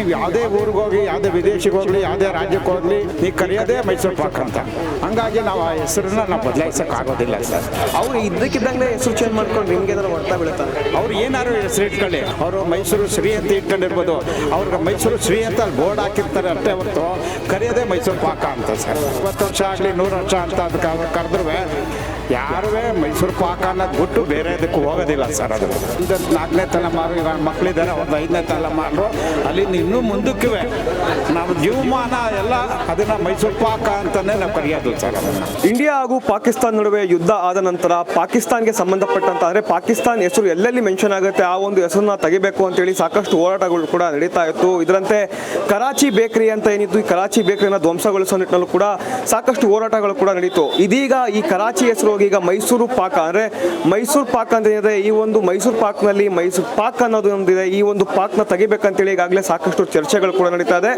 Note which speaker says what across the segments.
Speaker 1: ನೀವು ಯಾವುದೇ ಊರಿಗೆ ಹೋಗಿ ಯಾವುದೇ ವಿದೇಶಿಗೆ ಹೋಗಲಿ ಯಾವುದೇ ರಾಜ್ಯಕ್ಕೆ ಹೋಗಲಿ ನೀವು ಕರೆಯೋದೇ ಮೈಸೂರು ಪಾಕ್ ಅಂತ. ಹಂಗಾಗಿ ನಾವು ಆ ಹೆಸರನ್ನ ನಾವು ಬದಲಾಯಿಸೋಕೆ ಆಗೋದಿಲ್ಲ ಸರ್.
Speaker 2: ಅವ್ರು ಇದ್ದಕ್ಕಿದ್ದಂಗೆ ಹೆಸರು ಚೇಂಜ್ ಮಾಡ್ಕೊಂಡು ನಿಮ್ಗೆ ಏನಾದ್ರು ಹೊಡ್ತಾ ಬೀಳುತ್ತಾರೆ
Speaker 1: ಅವ್ರು ಏನಾದ್ರು ಹೆಸರು ಇಟ್ಕೊಳ್ಳಿ. ಅವರು ಮೈಸೂರು ಶ್ರೀ ಅಂತ ಇಟ್ಕೊಂಡಿರ್ಬೋದು. ಅವ್ರಿಗೆ ಮೈಸೂರು ಶ್ರೀ ಅಂತ ಅಲ್ಲಿ ಬೋರ್ಡ್ ಹಾಕಿರ್ತಾರೆ ಅಷ್ಟೇ ಹೊರತು ಕರೆಯೋದೇ ಮೈಸೂರು ಪಾಕ ಅಂತ ಸರ್. ಇಪ್ಪತ್ತು ವರ್ಷ ಆಗಲಿ ನೂರು ವರ್ಷ ಅಂತ ಅದಕ್ಕೆ ಕರೆದ್ರೂ ಯಾರೂ ಮೈಸೂರು ಪಾಕ ಅನ್ನೋದು ಬಿಟ್ಟು ಬೇರೆ ಇದಕ್ಕೆ ಹೋಗೋದಿಲ್ಲ ಸರ್ ಅದು. ಒಂದು ನಾಲ್ಕನೇ ತಲೆಮಾರು ಮಕ್ಕಳಿದ್ದಾರೆ ಒಂದು ಐದನೇ ತಲೆಮಾರು ಅಲ್ಲಿಂದ ಇನ್ನೂ ಮುಂದಕ್ಕೆ ನಮ್ಮ ಜೀವಮಾನ ಎಲ್ಲ ಅದನ್ನು ಮೈಸೂರು ಪಾಕ ಅಂತಲೇ ನಾವು ಕರೆಯೋದು ಸರ್
Speaker 2: ಇಂಡಿಯಾ ಹಾಗೂ ಪಾಕಿಸ್ತಾನ ನಡುವೆ ಯುದ್ಧ ಆದ ನಂತರ ಪಾಕಿಸ್ತಾನ್ಗೆ ಸಂಬಂಧಪಟ್ಟಂತ, ಅಂದ್ರೆ ಪಾಕಿಸ್ತಾನ್ ಹೆಸರು ಎಲ್ಲೆಲ್ಲಿ ಮೆನ್ಷನ್ ಆಗುತ್ತೆ ಆ ಒಂದು ಹೆಸರನ್ನ ತೆಗಿಬೇಕು ಅಂತೇಳಿ ಸಾಕಷ್ಟು ಹೋರಾಟಗಳು ಕೂಡ ನಡೀತಾ ಇತ್ತು. ಇದರಂತೆ ಕರಾಚಿ ಬೇಕರಿ ಅಂತ ಏನಿತ್ತು, ಈ ಕರಾಚಿ ಬೇಕರಿನ ಧ್ವಂಸಗೊಳಿಸೋ ನಿಟ್ಟಿನಲ್ಲೂ ಕೂಡ ಸಾಕಷ್ಟು ಹೋರಾಟಗಳು ಕೂಡ ನಡೀತು. ಇದೀಗ ಈ ಕರಾಚಿ ಹೆಸರು ಹೋಗಿ ಈಗ ಮೈಸೂರು ಪಾಕ, ಅಂದ್ರೆ ಮೈಸೂರು ಪಾಕ್ ಅಂತ ಏನಿದೆ? ಈ ಒಂದು ಮೈಸೂರು ಪಾಕ್ನಲ್ಲಿ ಮೈಸೂರು ಪಾಕ್ ಅನ್ನೋದು ಒಂದಿದೆ. ಈ ಒಂದು ಪಾಕ್ನ ತೆಗಿಬೇಕಂತೇಳಿ ಈಗಾಗಲೇ ಸಾಕಷ್ಟು ಚರ್ಚೆಗಳು ಕೂಡ ನಡೀತಾ ಇದೆ.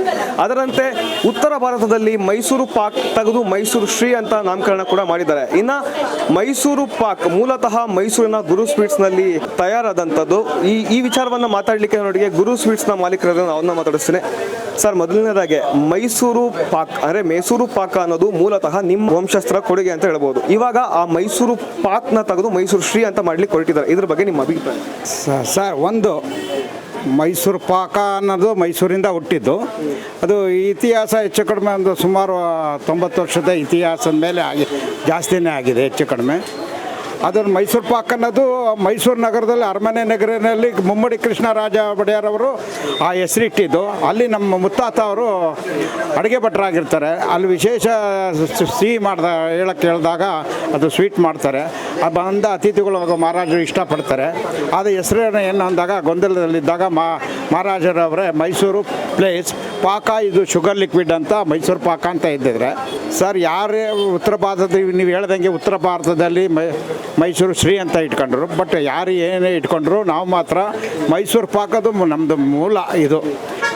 Speaker 2: ಅದರಂತೆ ಉತ್ತರ ಭಾರತದಲ್ಲಿ ಮೈಸೂರು ಪಾಕ್ ತೆಗೆದು ಮೈಸೂರು ಶ್ರೀ ಅಂತ ನಾಮಕರಣ ಕೂಡ ಮಾಡಿದ್ದಾರೆ. ಇನ್ನ ಮೈಸೂರು ಪಾಕ್ ಮೂಲತಃ ಮೈಸೂರಿನ ಗುರು ಸ್ವೀಟ್ಸ್ನಲ್ಲಿ ತಯಾರಾದಂಥದ್ದು. ಈ ಈ ವಿಚಾರವನ್ನ ಮಾತಾಡ್ಲಿಕ್ಕೆ ನೋಡಿಗೆ ಗುರು ಸ್ವೀಟ್ಸ್ನ ಮಾಲೀಕರನ್ನು ಅವನ್ನ ಮಾತಾಡಿಸ್ತೇನೆ. ಸರ್, ಮೊದಲನೇದಾಗೆ ಮೈಸೂರು ಪಾಕ್, ಅಂದ್ರೆ ಮೈಸೂರು ಪಾಕ ಅನ್ನೋದು ಮೂಲತಃ ನಿಮ್ಮ ವಂಶಸ್ತ್ರ ಕೊಡುಗೆ ಅಂತ ಹೇಳ್ಬೋದು. ಇವಾಗ ಆ ಮೈಸೂರು ಪಾಕ್ನ ತೆಗೆದು ಮೈಸೂರು ಶ್ರೀ ಅಂತ ಮಾಡ್ಲಿಕ್ಕೆ ಹೊರಟಿದ್ದಾರೆ. ಇದ್ರ ಬಗ್ಗೆ ನಿಮ್ಮ ಅಭಿಪ್ರಾಯ?
Speaker 1: ಸರ್, ಒಂದು, ಮೈಸೂರು ಪಾಕ ಅನ್ನೋದು ಮೈಸೂರಿಂದ ಹುಟ್ಟಿದ್ದು. ಅದು ಇತಿಹಾಸ ಹೆಚ್ಚು ಕಡಿಮೆ ಒಂದು ಸುಮಾರು ತೊಂಬತ್ತು ವರ್ಷದ ಇತಿಹಾಸದ ಮೇಲೆ ಆಗಿ, ಜಾಸ್ತಿನೇ ಆಗಿದೆ, ಹೆಚ್ಚು ಕಡಿಮೆ. ಅದನ್ನು ಮೈಸೂರು ಪಾಕ್ ಅನ್ನೋದು ಮೈಸೂರು ನಗರದಲ್ಲಿ ಅರಮನೆ ನಗರದಲ್ಲಿ ಮುಮ್ಮಡಿ ಕೃಷ್ಣರಾಜ ಒಡೆಯರ್ ಅವರು ಆ ಹೆಸರಿಟ್ಟಿದ್ದು. ಅಲ್ಲಿ ನಮ್ಮ ಮುತ್ತಾತ ಅವರು ಅಡುಗೆ ಭಟ್ರಾಗಿರ್ತಾರೆ. ಅಲ್ಲಿ ವಿಶೇಷ ಸಿಹಿ ಮಾಡ್ದ ಹೇಳಕ್ಕೆ ಹೇಳಿದಾಗ ಅದು ಸ್ವೀಟ್ ಮಾಡ್ತಾರೆ. ಅದು ಬಂದ ಅತಿಥಿಗಳು ಮಹಾರಾಜರು ಇಷ್ಟಪಡ್ತಾರೆ. ಆದರೆ ಹೆಸರನ್ನು ಏನು ಅಂದಾಗ ಗೊಂದಲದಲ್ಲಿದ್ದಾಗ ಮಾ ಮಹಾರಾಜರವರೇ ಮೈಸೂರು ಪ್ಲೇಸ್ ಪಾಕ ಇದು ಶುಗರ್ ಲಿಕ್ವಿಡ್ ಅಂತ ಮೈಸೂರು ಪಾಕ ಅಂತ ಇದ್ದಿದ್ರೆ. ಸರ್, ಯಾರೇ ಉತ್ತರ ಭಾರತದ ನೀವು ಹೇಳ್ದಂಗೆ ಉತ್ತರ ಭಾರತದಲ್ಲಿ ಮೈ ಮೈಸೂರು ಶ್ರೀ ಅಂತ ಇಟ್ಕೊಂಡ್ರು. ಬಟ್ ಯಾರು ಏನೇ ಇಟ್ಕೊಂಡ್ರು, ನಾವು ಮಾತ್ರ ಮೈಸೂರು ಪಾಕದು ನಮ್ಮದು ಮೂಲ ಇದು.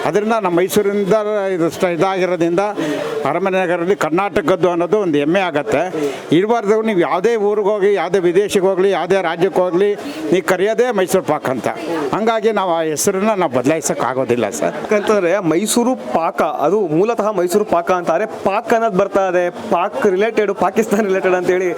Speaker 1: ಅದರಿಂದ ನಮ್ಮ ಮೈಸೂರಿಂದ ಇದು ಇದಾಗಿರೋದ್ರಿಂದ ಅರಮನೆ ನಗರದಲ್ಲಿ ಕರ್ನಾಟಕದ್ದು ಅನ್ನೋದು ಒಂದು ಹೆಮ್ಮೆ ಆಗುತ್ತೆ. ಇರಬಾರ್ದು ನೀವು ಯಾವುದೇ ಊರಿಗೆ ಹೋಗಿ ಯಾವುದೇ ವಿದೇಶಕ್ಕೆ ಹೋಗಲಿ ಯಾವುದೇ ರಾಜ್ಯಕ್ಕೆ ಹೋಗಲಿ ನೀವು ಕರೆಯೋದೇ ಮೈಸೂರು ಪಾಕ್ ಅಂತ. ಹಂಗಾಗಿ ನಾವು ಆ ಹೆಸರನ್ನ ನಾವು ಬದಲಾಯಿಸೋಕ್ಕಾಗೋದಿಲ್ಲ ಸರ್.
Speaker 2: ಯಾಕಂತಂದರೆ ಮೈಸೂರು ಪಾಕ ಅದು ಮೂಲತಃ ಮೈಸೂರು ಪಾಕ ಅಂತಾರೆ. ಪಾಕ್ ಅನ್ನೋದು ಬರ್ತಾ ಇದೆ. ಪಾಕ್ ರಿಲೇಟೆಡ್ ಪಾಕಿಸ್ತಾನ ರಿಲೇಟೆಡ್ ಅಂತ ಹೇಳಿ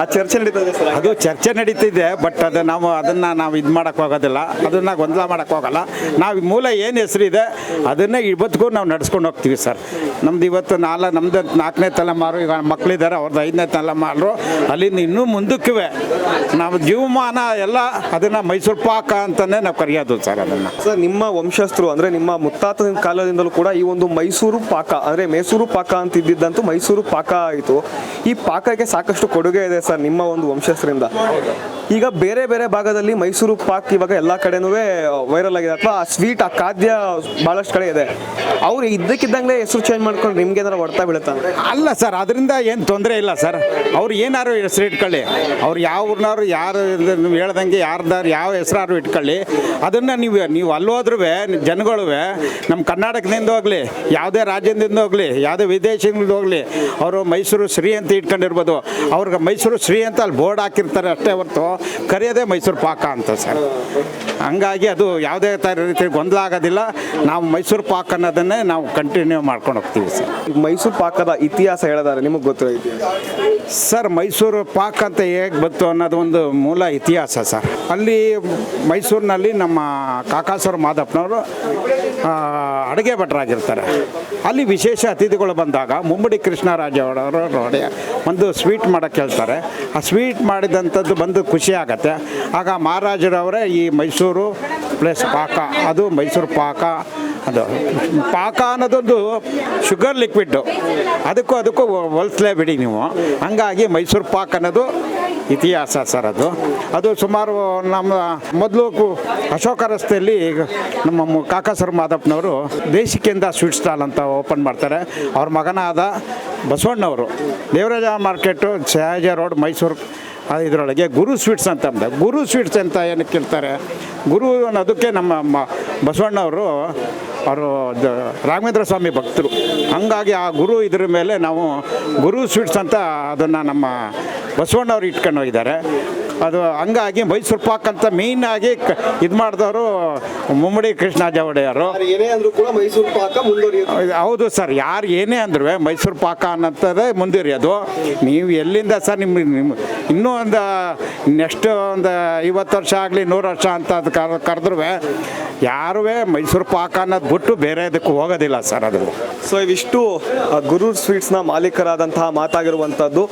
Speaker 2: ಆ ಚರ್ಚೆ ನಡೀತದೆ ಸರ್.
Speaker 1: ಅದು ಚರ್ಚೆ ನಡೀತಿದೆ ಬಟ್ ಅದು ನಾವು ಅದನ್ನು ನಾವು ಇದು ಮಾಡೋಕ್ಕೆ ಹೋಗೋದಿಲ್ಲ. ಅದನ್ನು ಗೊಂದಲ ಮಾಡೋಕ್ಕೆ ಹೋಗಲ್ಲ. ನಾವು ಮೂಲ ಏನು ಹೆಸರಿದೆ ಅದನ್ನೇ ಇವತ್ತಿಗೂ ನಾವು ನಡ್ಸ್ಕೊಂಡು ಹೋಗ್ತೀವಿ ಸರ್. ನಮ್ದು ಇವತ್ತು ನಾಲ್ಕು ನಮ್ದು ನಾಲ್ಕನೇ ತಲೆಮಾರು, ಈಗ ಮಕ್ಕಳಿದ್ದಾರೆ ಅವ್ರದ್ದು ಐದನೇ ತಲೆಮಾರು. ಅಲ್ಲಿಂದ ಇನ್ನೂ ಮುಂದಕ್ಕೆ ನಾವು ಜೀವಮಾನ ಎಲ್ಲ ಅದನ್ನು ಮೈಸೂರು ಪಾಕ ಅಂತಲೇ ನಾವು ಕರೆಯೋದು ಸರ್ ಅದನ್ನು.
Speaker 2: ಸರ್, ನಿಮ್ಮ ವಂಶಸ್ಥರು ಅಂದ್ರೆ ನಿಮ್ಮ ಮುತ್ತಾತನ ಕಾಲದಿಂದಲೂ ಕೂಡ ಈ ಒಂದು ಮೈಸೂರು ಪಾಕ, ಅಂದ್ರೆ ಮೈಸೂರು ಪಾಕ ಅಂತ ಇದ್ದಿದ್ದಂತೂ ಮೈಸೂರು ಪಾಕ ಆಯಿತು. ಈ ಪಾಕಕ್ಕೆ ಸಾಕಷ್ಟು ಕೊಡುಗೆ ಇದೆ ಸರ್ ನಿಮ್ಮ ಒಂದು ವಂಶಸ್ಥರಿಂದ. ಈಗ ಬೇರೆ ಬೇರೆ ಭಾಗದಲ್ಲಿ ಮೈಸೂರು ಪಾಕ್ ಇವಾಗ ಎಲ್ಲ ಕಡೆನೂ ವೈರಲ್ ಆಗಿದೆ. ಅಥವಾ ಆ ಸ್ವೀಟ್ ಆ ಖಾದ್ಯ ಬಹಳಷ್ಟು ಕಡೆ ಇದೆ. ಅವ್ರು ಇದ್ದಕ್ಕಿದ್ದಂಗೆ ಹೆಸರು ಚೇಂಜ್ ಮಾಡ್ಕೊಂಡು ನಿಮ್ಗೆ ಏನಾರ ಹೊಡ್ತಾ ಬೀಳುತ್ತಾ
Speaker 1: ಅಲ್ಲ ಸರ್, ಅದರಿಂದ ಏನು ತೊಂದರೆ ಇಲ್ಲ ಸರ್. ಅವ್ರು ಏನಾರು ಹೆಸರು ಇಟ್ಕೊಳ್ಳಿ. ಅವ್ರು ಯಾವ ಊರ್ನವ್ರು, ಯಾರು ನೀವು ಹೇಳ್ದಂಗೆ ಯಾರ್ದಾರು ಯಾವ ಹೆಸರಾದ್ರು ಇಟ್ಕೊಳ್ಳಿ. ಅದನ್ನು ನೀವು ನೀವು ಅಲ್ಲೋದ್ರೂ ಜನಗಳು ನಮ್ಮ ಕರ್ನಾಟಕದಿಂದ ಹೋಗಲಿ, ಯಾವುದೇ ರಾಜ್ಯದಿಂದ ಹೋಗಲಿ, ಯಾವುದೇ ವಿದೇಶದಿಂದ ಹೋಗಲಿ, ಅವರು ಮೈಸೂರು ಶ್ರೀ ಅಂತ ಇಟ್ಕೊಂಡಿರ್ಬೋದು. ಅವ್ರಿಗೆ ಮೈಸೂರು ಶ್ರೀ ಅಂತ ಅಲ್ಲಿ ಬೋರ್ಡ್ ಹಾಕಿರ್ತಾರೆ ಅಷ್ಟೇ ಹೊರತು ಕರೆಯೋದೇ ಮೈಸೂರು ಪಾಕ ಅಂತ ಸರ್. ಹಂಗಾಗಿ ಅದು ಯಾವುದೇ ತರ ರೀತಿ ಗೊಂದಲ ಆಗೋದಿಲ್ಲ. ನಾವು ಮೈಸೂರು ಪಾಕ್ ಅನ್ನೋದನ್ನೇ ನಾವು ಕಂಟಿನ್ಯೂ ಮಾಡ್ಕೊಂಡು ಹೋಗ್ತೀವಿ ಸರ್.
Speaker 2: ಮೈಸೂರು ಪಾಕದ ಇತಿಹಾಸ ಹೇಳಿದಾರೆ ನಿಮಗೆ ಗೊತ್ತಿರೋ
Speaker 1: ಸರ್, ಮೈಸೂರು ಪಾಕ್ ಅಂತ ಹೇಗೆ ಬಂತು ಅನ್ನೋದು ಒಂದು ಮೂಲ ಇತಿಹಾಸ ಸರ್. ಅಲ್ಲಿ ಮೈಸೂರಿನಲ್ಲಿ ನಮ್ಮ ಕಾಕಾಸುರ ಮಾದಪ್ಪನವರು ಅಡುಗೆ ಭಟ್ರಾಗಿರ್ತಾರೆ. ಅಲ್ಲಿ ವಿಶೇಷ ಅತಿಥಿಗಳು ಬಂದಾಗ ಮುಮ್ಮಡಿ ಕೃಷ್ಣರಾಜ ಅವರವರು ಒಂದು ಸ್ವೀಟ್ ಮಾಡೋಕ್ಕೆ ಹೇಳ್ತಾರೆ. ಆ ಸ್ವೀಟ್ ಮಾಡಿದಂಥದ್ದು ಬಂದು ಖುಷಿ ಆಗತ್ತೆ. ಆಗ ಮಹಾರಾಜರವರೇ ಈ ಮೈಸೂರು ಪ್ಲಸ್ ಪಾಕ, ಅದು ಮೈಸೂರು ಪಾಕ ಅದು ಪಾಕ ಅನ್ನೋದೊಂದು ಶುಗರ್ ಲಿಕ್ವಿಡ್ಡು ಅದಕ್ಕೂ ಅದಕ್ಕೂ ಹೋಲಿಸ್ಲೇಬೇಡಿ ನೀವು. ಹಂಗಾಗಿ ಮೈಸೂರು ಪಾಕ್ ಅನ್ನೋದು ಇತಿಹಾಸ ಸರ್ ಅದು. ಅದು ಸುಮಾರು ನಮ್ಮ ಮೊದಲು ಅಶೋಕ ರಸ್ತೆಯಲ್ಲಿ ನಮ್ಮ ಕಾಕಾ ಸರ್ ಮಾದಪ್ಪನವರು ದೇಶಿಕೆಯಿಂದ ಸ್ವೀಟ್ ಸ್ಟಾಲ್ ಅಂತ ಓಪನ್ ಮಾಡ್ತಾರೆ. ಅವ್ರ ಮಗನಾದ ಬಸವಣ್ಣವರು. ದೇವರಾಜ ಮಾರ್ಕೆಟು ಶಹಾಜ ರೋಡ್, ಮೈಸೂರು ಇದರೊಳಗೆ ಗುರು ಸ್ವೀಟ್ಸ್ ಅಂತ ಅಂದ ಗುರು ಸ್ವೀಟ್ಸ್ ಅಂತ ಏನಕ್ಕೆ ಕೇಳ್ತಾರೆ ಗುರು ಅನ್ನೋದಕ್ಕೆ ನಮ್ಮ ಬಸವಣ್ಣವರು ಅವರು ರಾಘವೇಂದ್ರ ಸ್ವಾಮಿ ಭಕ್ತರು. ಹಂಗಾಗಿ ಆ ಗುರು ಇದ್ರ ಮೇಲೆ ನಾವು ಗುರು ಸ್ವೀಟ್ಸ್ ಅಂತ ಅದನ್ನು ನಮ್ಮ ಬಸವಣ್ಣವ್ರು ಇಟ್ಕೊಂಡು ಹೋಗಿದ್ದಾರೆ. ಅದು ಹಂಗಾಗಿ ಮೈಸೂರು ಪಾಕ್ ಅಂತ ಮೇಯ್ನ್ ಆಗಿ ಇದು ಮಾಡಿದವರು ಮುಮ್ಮಡಿ ಕೃಷ್ಣ ಜಾವಡೆಯವರು
Speaker 2: ಏನೇ ಅಂದ್ರು ಕೂಡ ಮೈಸೂರು ಪಾಕ
Speaker 1: ಹೌದು ಸರ್ ಯಾರು ಏನೇ ಅಂದ್ರೂ ಮೈಸೂರು ಪಾಕ ಅನ್ನೋದೇ ಮುಂದುವರಿಯೋದು. ನೀವು ಎಲ್ಲಿಂದ ಸರ್ ನಿಮ್ಮ ನಿಮ್ಮ ಇನ್ನೂ ಒಂದು ನೆಕ್ಸ್ಟ್ ಒಂದು ಐವತ್ತು ವರ್ಷ ಆಗಲಿ ನೂರು ವರ್ಷ ಅಂತ ಅದು ಕರ್ ಕರೆದ್ರೂ ಯಾರೂ ಮೈಸೂರು ಪಾಕ ಅನ್ನೋದು ಬಿಟ್ಟು ಬೇರೆ ಇದಕ್ಕೆ ಹೋಗೋದಿಲ್ಲ ಸರ್ ಅದು
Speaker 2: ಸೊ ಇವಿಷ್ಟು ಗುರು ಸ್ವೀಟ್ಸ್ನ ಮಾಲೀಕರಾದಂತಹ ಮಾತಾಗಿರುವಂಥದ್ದು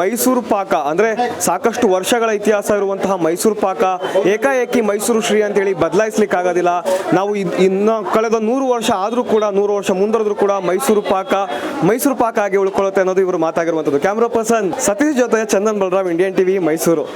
Speaker 2: ಮೈಸೂರು ಪಾಕ, ಅಂದರೆ ಸಾಕಷ್ಟು ವರ್ಷಗಳ ಇತಿಹಾಸ ಇರುವಂತಹ ಮೈಸೂರು ಪಾಕ, ಏಕಾಏಕಿ ಮೈಸೂರು ಶ್ರೀ ಅಂತೇಳಿ ಬದಲಾಯಿಸ್ಲಿಕ್ಕಾಗೋದಿಲ್ಲ. ನಾವು ಇನ್ನು ಕಳೆದ ನೂರು ವರ್ಷ ಆದರೂ ಕೂಡ, ನೂರು ವರ್ಷ ಮುಂದರಿದ್ರು ಕೂಡ ಮೈಸೂರು ಪಾಕ ಮೈಸೂರು ಪಾಕ ಆಗಿ ಉಳ್ಕೊಳ್ಳುತ್ತೆ ಅನ್ನೋದು ಇವರು ಮಾತಾಗಿರುವಂಥದ್ದು ಕ್ಯಾಮ್ರಾ ಪರ್ಸನ್ ಸತೀಶ್ ಜೊತೆ ಚಂದನ್ ಬಲರಾಮ್ ಇಂಡಿಯನ್ ಟಿವಿ, ಮೈಸೂರು.